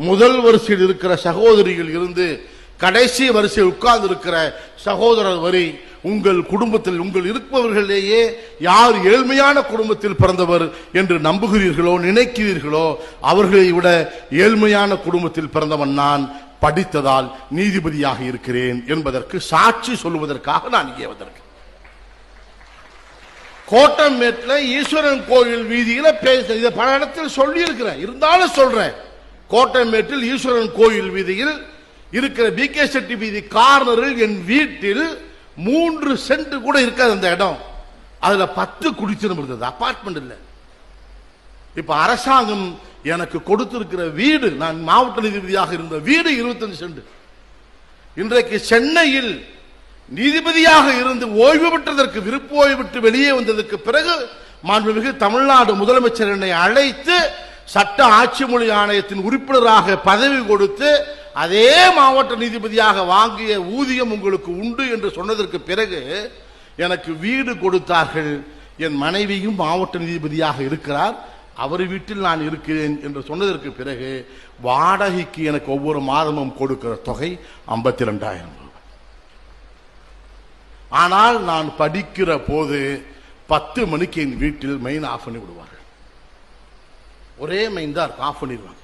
முதல் வரிசையில் இருக்கிற சகோதரிகள் இருந்து கடைசி வரிசையில் உட்கார்ந்து இருக்கிற சகோதரர் வரை உங்கள் குடும்பத்தில் உங்கள் இருப்பவர்களேயே யார் ஏழ்மையான குடும்பத்தில் பிறந்தவர் என்று நம்புகிறீர்களோ நினைக்கிறீர்களோ அவர்களை விட ஏழ்மையான குடும்பத்தில் பிறந்தவன் நான் படித்ததால் நீதிபதியாக இருக்கிறேன் என்பதற்கு சாட்சி சொல்லுவதற்காக நான் இங்கே வந்திருக்கேன். ஈஸ்வரன் கோயில் வீதியில பேச இதை பல இடத்தில் சொல்லி இருக்கிறேன் இருந்தாலும் சொல்றேன். கோட்டமேட்டில் ஈஸ்வரன் கோயில் வீதியில் இருக்கிற பி கே செட்டி வீதி கார்னரில் என் வீட்டில் மூன்று சென்ட் கூட இருக்காது அந்த இடம். அதுல பத்து குடிச்சிடம் இருந்தது. அபார்ட்மெண்ட் இல்லை. இப்ப அரசாங்கம் எனக்கு கொடுத்திருக்கிற வீடு நான் மாவட்ட நீதிபதியாக இருந்த வீடு 25 சென்ட். இன்றைக்கு சென்னையில் நீதிபதியாக இருந்து ஓய்வு பெற்றதற்கு விருப்ப ஓய்வு விட்டு வெளியே வந்ததற்கு பிறகு மாண்புமிகு தமிழ்நாடு முதலமைச்சர் என்னை அழைத்து சட்ட ஆட்சி மொழி ஆணையத்தின் உறுப்பினராக பதவி கொடுத்து அதே மாவட்ட நீதிபதியாக வாங்கிய ஊதியம் உங்களுக்கு உண்டு என்று சொன்னதற்கு பிறகு எனக்கு வீடு கொடுத்தார்கள். என் மனைவியும் மாவட்ட நீதிபதியாக இருக்கிறார். அவர் வீட்டில் நான் இருக்கிறேன் என்று சொன்னதற்கு பிறகு வாடகைக்கு எனக்கு ஒவ்வொரு மாதமும் கொடுக்கிற தொகை ஐம்பத்தி ரெண்டாயிரம் ரூபாய். ஆனால் நான் படிக்கிற போது பத்து மணிக்கு என் வீட்டில் மெயின் ஆஃப் பண்ணி விடுவார்கள். ஒரே மெயின் இருக்கும் ஆஃப் பண்ணிடுவாங்க.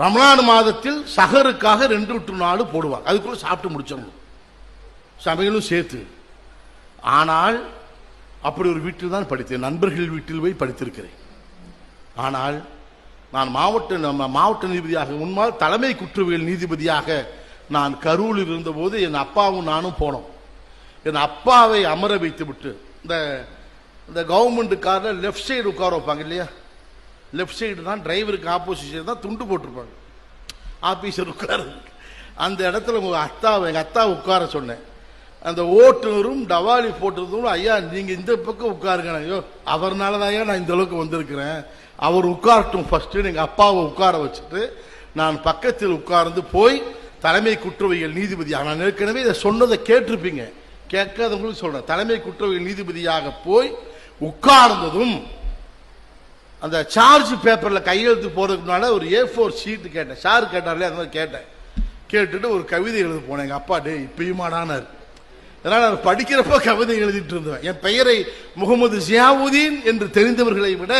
ரமலான் மாதத்தில் சகருக்காக ரெண்டு விட்டு நாலு போடுவாங்க. அதுக்குள்ள சாப்பிட்டு முடிச்சிடணும். சமையலும் சேர்த்து. ஆனால் அப்படி ஒரு வீட்டில் தான் படித்தேன். நண்பர்கள் வீட்டில் போய் படித்திருக்கிறேன். ஆனால் நான் மாவட்ட நம்ம மாவட்ட நீதிபதியாக முன்னால் தலைமை குற்றவியல் நீதிபதியாக நான் கரூரில் இருந்தபோது என் அப்பாவும் நானும் போனோம். என் அப்பாவை அமர வைத்து விட்டு இந்த இந்த கவர்மெண்ட் காரில் லெஃப்ட் சைடு உட்கார வைப்பாங்க இல்லையா? லெஃப்ட் சைடு தான் டிரைவருக்கு ஆப்போசிஷன் தான் துண்டு போட்டிருப்பாங்க. ஆஃபீஸர் உட்கார. அந்த இடத்துல உங்கள் அத்தாவை எங்கள் அத்தா உட்கார சொன்னேன். அந்த ஓட்டுநரும் டவாலி போட்டிருந்தவரும் ஐயா நீங்கள் இந்த பக்கம் உட்காருங்க. ஐயோ அவர்னால தான் ஐயா நான் இந்த அளவுக்கு வந்திருக்கிறேன். அவர் உட்காரட்டும் ஃபஸ்ட்டு எங்கள் அப்பாவை உட்கார வச்சுட்டு நான் பக்கத்தில் உட்கார்ந்து போய் தலைமை குற்றவியல் நீதிபதியாக நான் ஏற்கனவே இதை சொன்னதை கேட்டிருப்பீங்க. கேட்காதவங்களுக்கு சொல்கிறேன் தலைமை குற்றவியல் நீதிபதியாக போய் உட்கார்ந்ததும் அந்த சார்ஜ் பேப்பர்ல கையெழுத்து போகிறதுக்கு முன்னால் ஒரு ஏ ஃபோர் ஷீட் கேட்டேன். சார் கேட்டார்ல அந்த மாதிரி கேட்டேன். கேட்டுட்டு ஒரு கவிதை எழுத போனேன். எங்க அப்பா டே இப்பயுமாடானார். அதனால நான் படிக்கிறப்ப கவிதை எழுதிட்டு இருந்தேன் என் பெயரை முகமது ஜியாவுதீன் என்று தெரிந்தவர்களை விட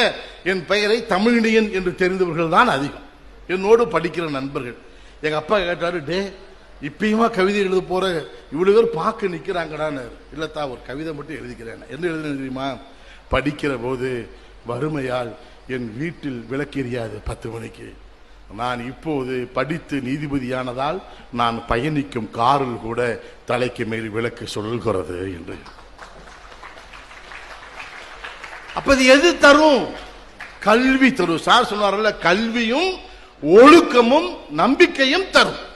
என் பெயரை தமிழினியன் என்று தெரிந்தவர்கள் தான் அதிகம். என்னோடு படிக்கிற நண்பர்கள். எங்க அப்பா கேட்டாரு டே இப்பயுமா கவிதை எழுத போற? இவ்வளவு பேர் பார்க்க நிக்கிறாங்கடான்னு இல்லத்தா ஒரு கவிதை மட்டும் எழுதிக்கிறேன். என்ன எழுதுன தெரியுமா? படிக்கிற போது வறுமையால் என் வீட்டில் விளக்கெரியாது பத்து மணிக்கு. நான் இப்போது படித்து நீதிபதியானதால் நான் பயணிக்கும் காரில் கூட தலைக்கு மேல் விளக்கு சொல்கிறது என்று. அப்போது எது தரும்? கல்வி தரும். சார் சொன்னார்ல கல்வியும் ஒழுக்கமும் நம்பிக்கையும் தரும்.